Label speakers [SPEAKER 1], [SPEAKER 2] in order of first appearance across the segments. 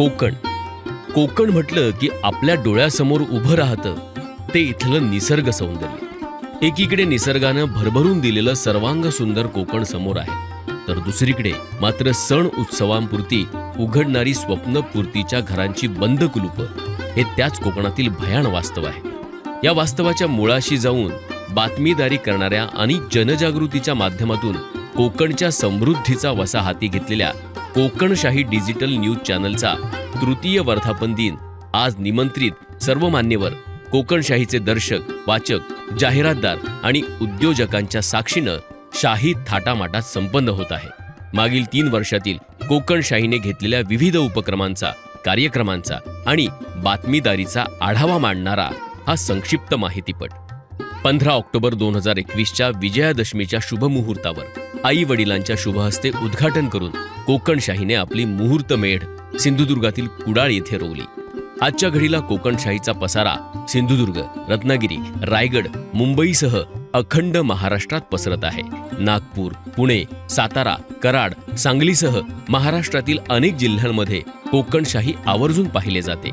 [SPEAKER 1] कोकण. कोकण म्हटलं की आपल्या डोळ्यासमोर उभं राहतं ते इथलं निसर्ग सौंदर्य. एकीकडे निसर्गानं भरभरून दिलेलं सर्वांग सुंदर कोकण समोर आहे तर दुसरीकडे मात्र सण उत्सवांपुरती उघडणारी स्वप्नपूर्तीच्या घरांची बंद कुलूपं हे त्याच कोकणातील भयान वास्तव आहे. या वास्तवाच्या मुळाशी जाऊन बातमीदारी करणाऱ्या आणि जनजागृतीच्या माध्यमातून कोकणच्या समृद्धीचा वसा हाती घेतलेल्या कोकणशाही डिजिटल न्यूज चॅनलचा तृतीय वर्धापन दिन आज निमंत्रित सर्व मान्यवर कोकणशाहीचे दर्शक वाचक जाहिरातदार आणि उद्योजकांच्या साक्षीनं शाही थाटामाटात संपन्न होत आहे. मागील तीन वर्षातील कोकणशाहीने घेतलेल्या विविध उपक्रमांचा कार्यक्रमांचा आणि बातमीदारीचा आढावा मांडणारा हा संक्षिप्त माहितीपट. पंधरा ऑक्टोबर दोन हजार एकवीसच्या विजयादशमीच्या शुभमुहूर्तावर आई वडिलांच्या शुभहस्ते उद्घाटन करून कोकणशाहीने आपली मुहूर्त मेढ सिंधुदुर्गातील कुडाळ येथे रोवली. आजच्या घडीला कोकणशाहीचा पसारा सिंधुदुर्ग रत्नागिरी रायगड मुंबईसह अखंड महाराष्ट्रात पसरत आहे. नागपूर पुणे सातारा कराड सांगलीसह महाराष्ट्रातील अनेक जिल्ह्यांमध्ये कोकणशाही आवर्जून पाहिले जाते.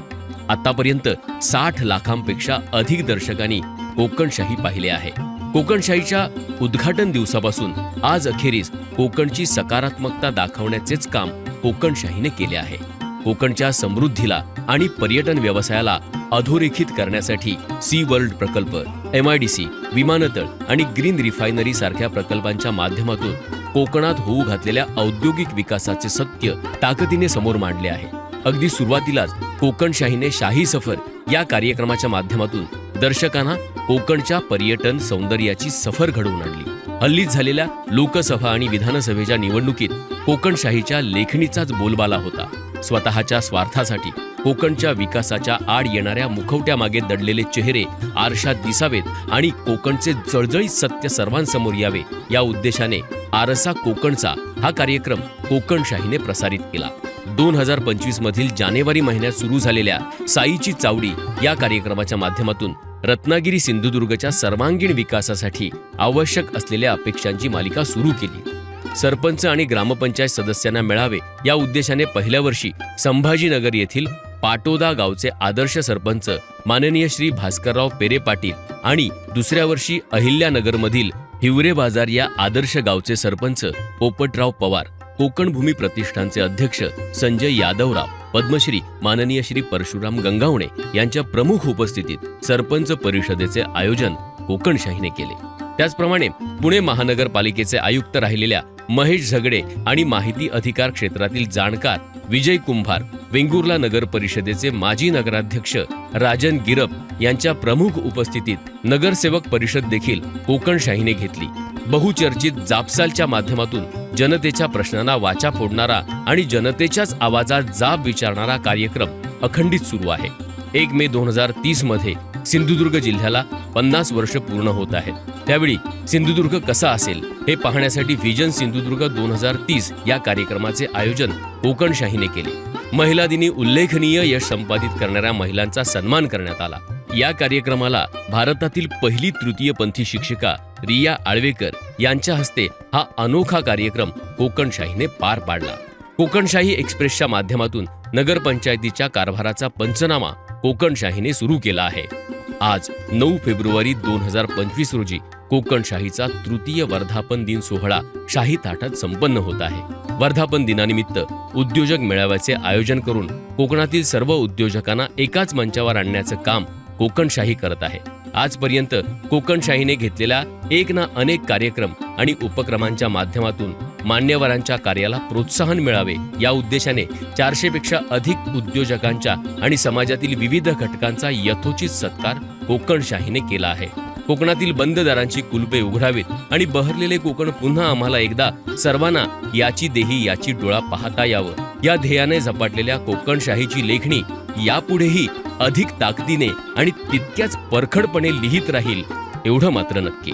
[SPEAKER 1] आतापर्यंत साठ लाखांपेक्षा अधिक दर्शकांनी कोकणशाही पाहिले आहे. कोकणशाहीच्या उद्घाटन दिवसापासून आज अखेरीस कोकणची सकारात्मकता दाखवण्याचेच काम कोकणशाहीने केले आहे. कोकणच्या समृद्धीला आणि पर्यटन व्यवसायाला अधोरेखित करण्यासाठी सी वर्ल्ड प्रकल्प एम आय डी सी विमानतळ आणि ग्रीन रिफायनरी सारख्या प्रकल्पांच्या माध्यमातून कोकणात होऊ घातलेल्या औद्योगिक विकासाचे सत्य ताकदीने समोर मांडले आहे. अगदी सुरुवातीलाच कोकणशाहीने शाही सफर या कार्यक्रमाच्या माध्यमातून दर्शकांना कोकणच्या पर्यटन सौंदर्याची सफर घडवून आणली. हल्लीच झालेल्या लोकसभा आणि विधानसभेच्या निवडणुकीत कोकणशाहीच्या लेखणीचाच बोलबाला होता. स्वतःच्या स्वार्थासाठी कोकणच्या विकासाच्या आड येणाऱ्या मुखवट्यामागे दडलेले चेहरे आरशात दिसावेत आणि कोकणचे जळजळीत सत्य सर्वांसमोर यावे या उद्देशाने आरसा कोकणचा हा कार्यक्रम कोकणशाहीने प्रसारित केला. दोन हजार पंचवीस मधील जानेवारी महिन्यात सुरू झालेल्या साईची चावडी या कार्यक्रमाच्या माध्यमातून रत्नागिरी सिंधुदुर्गच्या सर्वांगीण विकासासाठी आवश्यक असलेल्या अपेक्षांची मालिका सुरू केली. सरपंच आणि ग्रामपंचायत सदस्यांना मिळावे या उद्देशाने पहिल्या वर्षी संभाजीनगर येथील पाटोदा गावचे आदर्श सरपंच माननीय श्री भास्करराव पेरे पाटील आणि दुसऱ्या वर्षी अहिल्यानगरमधील हिवरे बाजार या आदर्श गावचे सरपंच पोपटराव पवार कोकणभूमी प्रतिष्ठानचे अध्यक्ष संजय यादवराव पद्मश्री माननीय श्री परशुराम गंगावणे यांच्या प्रमुख उपस्थितीत सरपंच परिषदेचे आयोजन कोकणशाहीने केले. त्याचप्रमाणे पुणे महानगरपालिकेचे आयुक्त राहिलेल्या महेश झगडे आणि माहिती अधिकार क्षेत्रातील जाणकार विजय कुंभार वेंगुर्ला नगर परिषदेचे माजी नगराध्यक्ष राजन गिरप यांच्या प्रमुख उपस्थितीत नगरसेवक परिषद देखील कोकणशाहीने घेतली. बहुचर्चित जापसालच्या माध्यमातून जनतेच्या प्रश्नांना वाचा फोडणारा आणि जनतेच्याच आवाजात जाब विचारणारा कार्यक्रम अखंडित सुरू आहे. एक मे दोन हजार तीसमध्ये सिंधुदुर्ग जिल्ह्याला पन्नास वर्ष पूर्ण होत आहेत. त्यावेळी सिंधुदुर्ग कसा असेल? हे पाहण्यासाठी व्हिजन सिंधुदुर्ग दोन हजार तीस या कार्यक्रमाचे आयोजन कोकणशाहीने केले. महिला दिनी उल्लेखनीय यश संपादित करणाऱ्या महिलांचा सन्मान करण्यात आला. या कार्यक्रमाला भारतातील पहिली तृतीयपंथी शिक्षिका रिया आळवेकर यांच्या हस्ते हा अनोखा कार्यक्रम कोकणशाहीने पार पाडला. कोकणशाही एक्सप्रेसच्या माध्यमातून नगरपंचायतीच्या कारभाराचा पंचनामा कोकणशाहीने सुरू केला आहे. आज नऊ फेब्रुवारी दोन हजार पंचवीस रोजी कोकणशाहीचा तृतीय वर्धापन दिन सोहळा शाही ताटात संपन्न होत आहे. वर्धापन दिनानिमित्त उद्योजक मेळाव्याचे आयोजन करून कोकणातील सर्व उद्योजकांना एकाच मंचावर आणण्याचं काम कोकणशाही करत आहे. आजपर्यंत कोकणशाहीने घेतलेल्या एक ना अनेक कार्यक्रम आणि उपक्रमांच्या माध्यमातून मान्यवरांच्या कार्याला प्रोत्साहन मिळावे. या उद्देशाने चारशेपेक्षा अधिक उद्योजकांच्या आणि समाजातील विविध घटकांचा यथोचित सत्कार कोकणशाहीने केला आहे. कोकणातील बंद दारांची कुलपे उघडावीत आणि बहरलेले कोकण पुन्हा आम्हाला एकदा सर्वांना याची देही याची डोळा पाहता यावं. या ध्येयाने झपाटलेल्या कोकणशाहीची लेखणी यापुढेही अधिक ताकदीने आणि तितक्याच परखडपणे लिहित राहील एवढं मात्र नक्की.